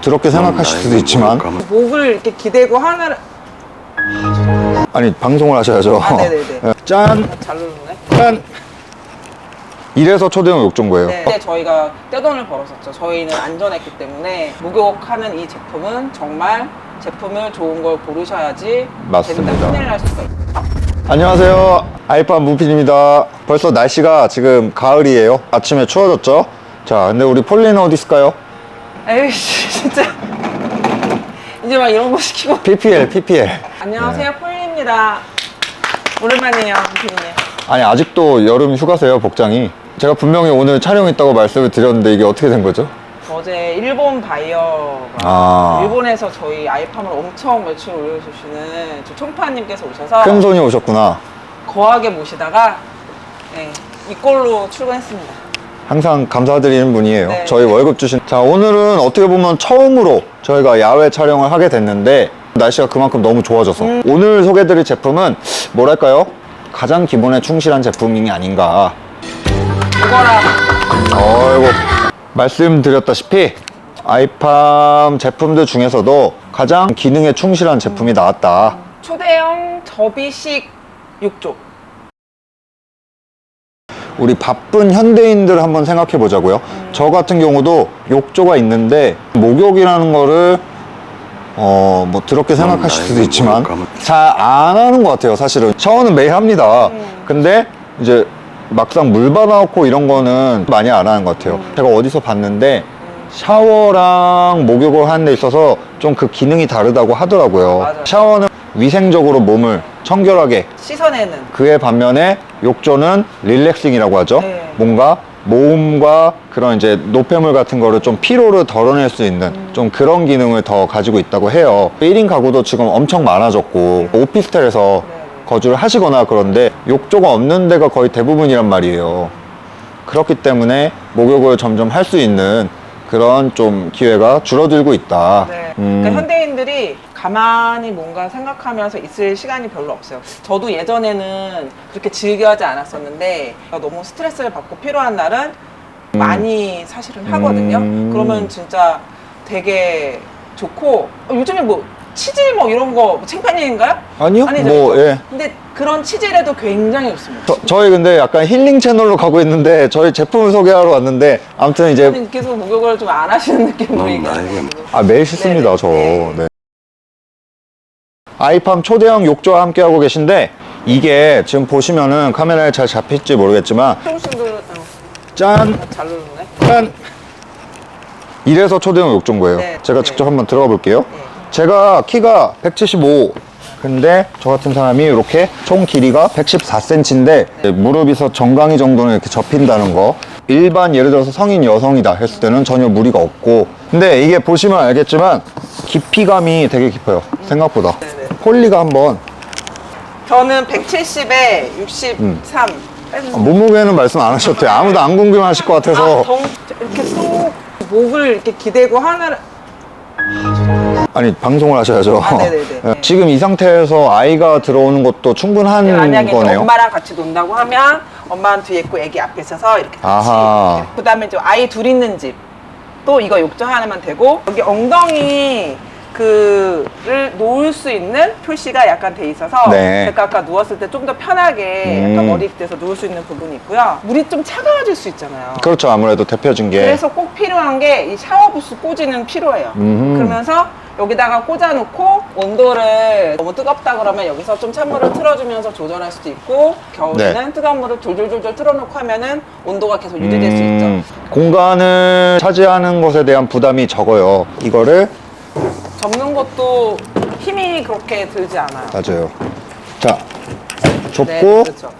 더럽게 생각하실 수도 있지만 목을 이렇게 기대고 하나를 아니 방송을 하셔야죠. 아, 네네네. 예, 짠, 잘 누르네. 짠. 이래서 초대형 욕정거예요. 네. 근데 저희가 떼돈을 벌었었죠. 저희는 안전했기 때문에 목욕하는 이 제품은 정말 제품을 좋은 걸 고르셔야지 맞습니다. 재밌다 큰일 날 수가 있어요. 안녕하세요. 아이파 무핀입니다. 벌써 날씨가 지금 가을이에요. 아침에 추워졌죠? 자, 근데 우리 폴리는 어디 있을까요? 에이씨 진짜 이제 막 이런 거 시키고 PPL, PPL. 안녕하세요 폴리입니다. 오랜만이에요 부피님. 아니, 아직도 여름 휴가세요, 복장이. 제가 분명히 오늘 촬영 있다고 말씀을 드렸는데 이게 어떻게 된 거죠? 어제 일본 바이어가 아. 일본에서 저희 아이팜을 엄청 며칠 올려주시는 저 총파님께서 오셔서 큰 손이 오셨구나. 거하게 모시다가 네, 이꼴로 출근했습니다. 항상 감사드리는 분이에요. 네. 저희 월급 주신. 자, 오늘은 어떻게 보면 처음으로 저희가 야외 촬영을 하게 됐는데 날씨가 그만큼 너무 좋아져서 음. 오늘 소개드릴 제품은 뭐랄까요? 가장 기본에 충실한 제품이 아닌가. 이거랑 어이구. 말씀드렸다시피 아이팜 제품들 중에서도 가장 기능에 충실한 제품이 나왔다. 초대형 접이식 욕조. 우리 바쁜 현대인들 한번 생각해 보자고요. 저 같은 경우도 욕조가 있는데 목욕이라는 거를 어 뭐 더럽게 생각하실 수도 있지만 잘안 하는 것 같아요. 사실은 샤워는 매일 합니다. 근데 이제 막상 물 받아놓고 이런 거는 많이 안 하는 것 같아요. 제가 어디서 봤는데 샤워랑 목욕을 하는 데 있어서 좀 그 기능이 다르다고 하더라고요. 맞아요. 샤워는 위생적으로 몸을 청결하게 씻어내는. 그에 반면에 욕조는 릴렉싱이라고 하죠. 네. 뭔가 모음과 그런 이제 노폐물 같은 거를 좀 피로를 덜어낼 수 있는 음. 좀 그런 기능을 더 가지고 있다고 해요. 1인 가구도 지금 엄청 많아졌고 오피스텔에서 네. 거주를 하시거나 그런데 욕조가 없는 데가 거의 대부분이란 말이에요. 그렇기 때문에 목욕을 점점 할 수 있는 그런 좀 기회가 줄어들고 있다. 네. 음, 그러니까 현대인들이 가만히 뭔가 생각하면서 있을 시간이 별로 없어요. 저도 예전에는 그렇게 즐겨하지 않았었는데 너무 스트레스를 받고 필요한 날은 많이 사실은 하거든요. 음. 그러면 진짜 되게 좋고 어, 요즘에 뭐 치질 뭐 이런 거 챙판인가요? 아니요? 아니죠. 뭐, 그죠? 예. 근데 그런 치질에도 굉장히 좋습니다. 저, 저희 근데 약간 힐링 채널로 가고 있는데 저희 제품을 소개하러 왔는데 아무튼 이제 계속 목욕을 좀 안 하시는 느낌으로 음, 얘기하시는. 아 매일 씻습니다 네네. 저. 네. 네. 아이팜 초대형 욕조와 함께 하고 계신데 이게 지금 보시면은 카메라에 잘 잡힐지 모르겠지만 어, 짠, 잘 누르네. 짠. 이래서 초대형 욕조인 거예요. 네, 제가 네. 직접 한번 들어가 볼게요. 네. 제가 키가 175. 근데 저 같은 사람이 이렇게 총 길이가 114cm인데 무릎에서 정강이 정도는 이렇게 접힌다는 거 일반 예를 들어서 성인 여성이다 했을 때는 전혀 무리가 없고 근데 이게 보시면 알겠지만 깊이감이 되게 깊어요 생각보다 네네. 폴리가 한번 저는 170에 63. 음. 아, 몸무게는 말씀 안 하셔도 돼요 아무도 안 궁금하실 것 같아서 아, 덩, 이렇게 쏙 목을 이렇게 기대고 하나를 아니 방송을 하셔야죠 아, 네네네. 예, 지금 이 상태에서 아이가 들어오는 것도 충분한 만약에 이제 거네요 엄마랑 같이 논다고 하면 엄마는 뒤에 있고 애기 앞에 있어서 이렇게 같이 아하. 그 다음에 이제 아이 둘 있는 집 또 이거 욕조 하나만 되고 여기 엉덩이 그를 놓을 수 있는 표시가 약간 돼 있어서 네. 제가 아까 누웠을 때 좀 더 편하게 음. 약간 머리 밑에서 누울 수 있는 부분이 있고요 물이 좀 차가워질 수 있잖아요 그렇죠 아무래도 대표진 게 그래서 꼭 필요한 게 이 샤워 부스 꽂이는 필요해요. 음흠. 그러면서 여기다가 꽂아놓고 온도를 너무 뜨겁다 그러면 여기서 좀 찬물을 틀어주면서 조절할 수도 있고 겨울에는 네. 뜨거운 물을 졸졸졸졸 틀어놓고 하면은 온도가 계속 유지될 수 음, 있죠. 공간을 차지하는 것에 대한 부담이 적어요. 이거를 접는 것도 힘이 그렇게 들지 않아요. 맞아요. 자, 접고 네, 네, 그렇죠.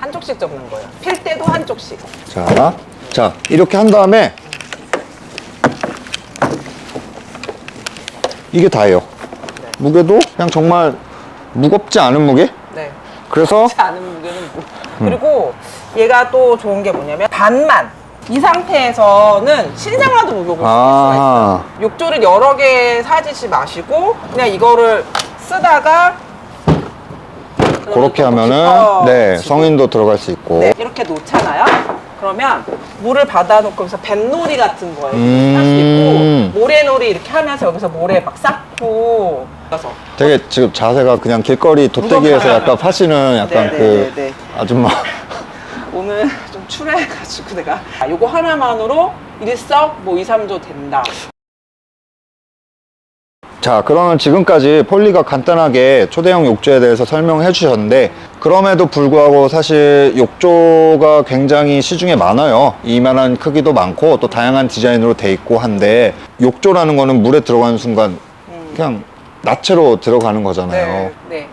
한쪽씩 접는 거예요. 필 때도 한쪽씩. 자, 자 이렇게 한 다음에 이게 다예요. 무게도 그냥 정말 무겁지 않은 무게. 네. 그래서 그렇지 않은 무게는 뭐. 그리고 얘가 또 좋은 게 뭐냐면 반만 이 상태에서는 신생아도 목욕을 쓸 수가 있어요. 아, 욕조를 여러 개 사지지 마시고 그냥 이거를 쓰다가 그렇게 또 하면은. 네 성인도 들어갈 수 있고 네, 이렇게 놓잖아요. 그러면 물을 받아놓고 여기서 뱃놀이 같은 거에 음. 할수 있고 모래놀이 이렇게 하면서 여기서 모래 막 쌓고 그래서 되게 지금 자세가 그냥 길거리 도떼기에서 무겁잖아요. 약간 파시는 약간 네, 그 네, 네, 네. 아줌마 오늘 좀 출해가지고 내가 아, 요거 하나만으로 일석 뭐 2, 3조 된다. 자, 그러면 지금까지 폴리가 간단하게 초대형 욕조에 대해서 설명해 주셨는데, 그럼에도 불구하고 사실 욕조가 굉장히 시중에 많아요. 이만한 크기도 많고, 또 다양한 디자인으로 돼 있고 한데, 욕조라는 거는 물에 들어가는 순간, 그냥 나체로 들어가는 거잖아요. 네, 네.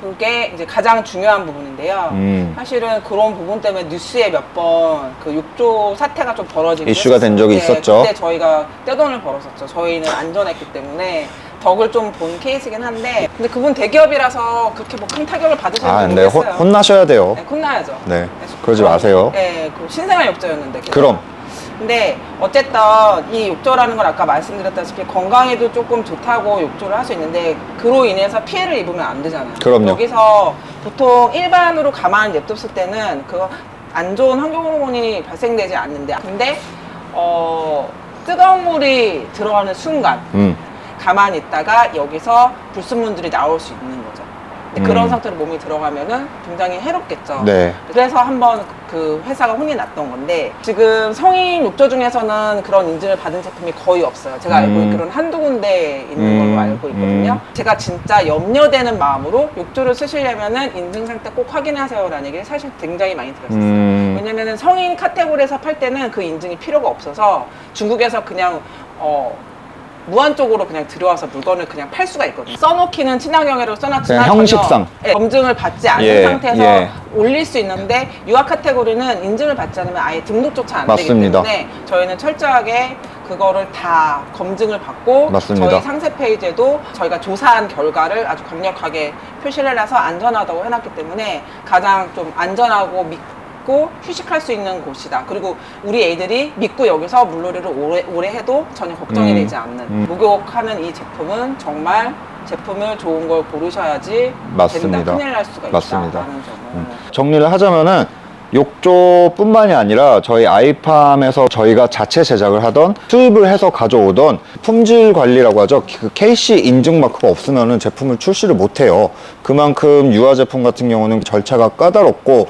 그게 이제 가장 중요한 부분인데요. 음. 사실은 그런 부분 때문에 뉴스에 몇 번 그 욕조 사태가 좀 벌어지고 이슈가 된 적이 있었죠. 그때 저희가 떼돈을 벌었었죠. 저희는 안전했기 때문에 덕을 좀 본 케이스긴 한데 근데 그분 대기업이라서 그렇게 뭐 큰 타격을 받으실지 아, 근데 혼, 모르겠어요. 혼나셔야 돼요. 네, 혼나야죠. 네. 그래서 그러지 마세요. 네, 그 신생아 욕조였는데. 그래서. 그럼. 근데 어쨌든 이 욕조라는 걸 아까 말씀드렸다시피 건강에도 조금 좋다고 욕조를 할 수 있는데 그로 인해서 피해를 입으면 안 되잖아요. 그럼요. 여기서 보통 일반으로 가만히 냅뒀을 때는 그거 안 좋은 환경 호르몬이 발생되지 않는데 근데 어 뜨거운 물이 들어가는 순간 음. 가만히 있다가 여기서 불순물들이 나올 수 있는 거죠. 근데 그런 음. 상태로 몸이 들어가면은 굉장히 해롭겠죠. 네. 그래서 한번 그 회사가 혼이 났던 건데 지금 성인 욕조 중에서는 그런 인증을 받은 제품이 거의 없어요. 제가 알고 음. 있기로는 한두 군데 있는 음. 걸로 알고 있거든요. 음. 제가 진짜 염려되는 마음으로 욕조를 쓰시려면은 인증 상태 꼭 확인하세요라는 얘기를 사실 굉장히 많이 들었었어요. 음. 왜냐면은 성인 카테고리에서 팔 때는 그 인증이 필요가 없어서 중국에서 그냥 어 무한적으로 그냥 들어와서 물건을 그냥 팔 수가 있거든요. 써놓기는 친환경으로 써놨지만 그냥 형식상. 전혀, 예, 검증을 받지 않은 예, 상태에서 예. 올릴 수 있는데 유아 카테고리는 인증을 받지 않으면 아예 등록조차 안 맞습니다. 되기 때문에 저희는 철저하게 그거를 다 검증을 받고 맞습니다. 저희 상세 페이지에도 저희가 조사한 결과를 아주 강력하게 표시를 해놔서 안전하다고 해놨기 때문에 가장 좀 안전하고 믿고 휴식할 수 있는 곳이다. 그리고 우리 애들이 믿고 여기서 물놀이를 오래, 오래 해도 전혀 걱정이 음, 되지 않는 음. 목욕하는 이 제품은 정말 제품을 좋은 걸 고르셔야지 맞습니다. 된다. 큰일 날 수가 맞습니다. 점을 음. 정리를 하자면은 욕조뿐만이 아니라 저희 아이팜에서 저희가 자체 제작을 하던 수입을 해서 가져오던 품질 관리라고 하죠. 그 KC 인증 마크가 없으면은 제품을 출시를 못 해요. 그만큼 유아 제품 같은 경우는 절차가 까다롭고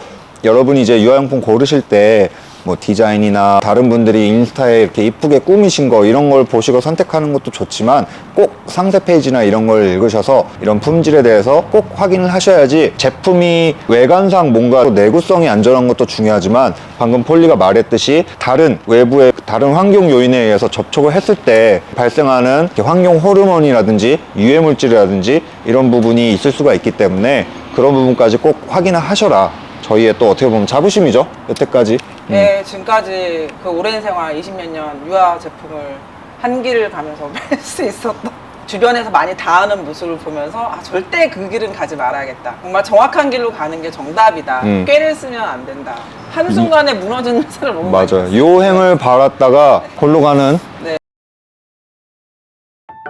여러분이 이제 유아용품 고르실 때 뭐 디자인이나 다른 분들이 인스타에 이렇게 이쁘게 꾸미신 거 이런 걸 보시고 선택하는 것도 좋지만 꼭 상세 페이지나 이런 걸 읽으셔서 이런 품질에 대해서 꼭 확인을 하셔야지 제품이 외관상 뭔가 내구성이 안전한 것도 중요하지만 방금 폴리가 말했듯이 다른 외부의 다른 환경 요인에 의해서 접촉을 했을 때 발생하는 환경 호르몬이라든지 유해 물질이라든지 이런 부분이 있을 수가 있기 때문에 그런 부분까지 꼭 확인을 하셔라. 저희의 또 어떻게 보면 자부심이죠. 여태까지. 음. 네, 지금까지 그 오랜 생활 20몇 년 유아 제품을 한 길을 가면서 뺄 수 있었던 주변에서 많이 다하는 모습을 보면서 아 절대 그 길은 가지 말아야겠다. 정말 정확한 길로 가는 게 정답이다. 음. 꾀를 쓰면 안 된다. 한 순간에 무너지는 회사를 너무 많이 맞아요. 봤어요. 요행을 바랐다가 골로 가는. 네.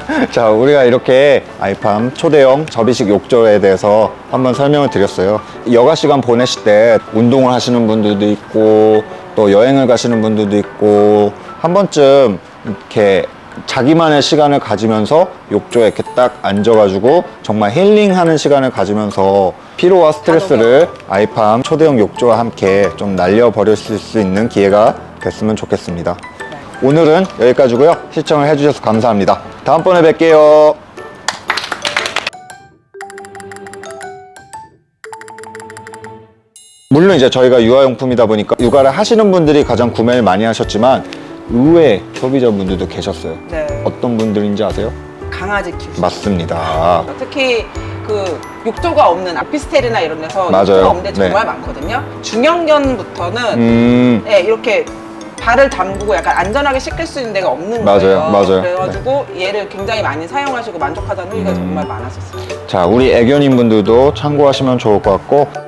자, 우리가 이렇게 아이팜 초대형 접이식 욕조에 대해서 한번 설명을 드렸어요. 여가 시간 보내실 때 운동을 하시는 분들도 있고, 또 여행을 가시는 분들도 있고, 한 번쯤 이렇게 자기만의 시간을 가지면서 욕조에 이렇게 딱 앉아가지고 정말 힐링하는 시간을 가지면서 피로와 스트레스를 아이팜 초대형 욕조와 함께 좀 날려버릴 수 있는 기회가 됐으면 좋겠습니다. 오늘은 여기까지고요. 시청을 해주셔서 감사합니다. 다음번에 뵐게요. 물론 이제 저희가 유아용품이다 보니까 육아를 하시는 분들이 가장 구매를 많이 하셨지만 의외 소비자분들도 계셨어요. 네. 어떤 분들인지 아세요? 강아지 키우시 맞습니다. 특히 그 욕조가 없는 아피스텔이나 이런 데서 맞아요. 욕조가 없는 데 네. 정말 많거든요. 중형견부터는 음, 네, 이렇게 발을 담그고 약간 안전하게 씻길 수 있는 데가 없는 맞아요, 거예요. 맞아요. 그래가지고 얘를 굉장히 많이 사용하시고 만족하다는 후기가 음. 정말 많았었어요. 자, 우리 애견인 분들도 참고하시면 좋을 것 같고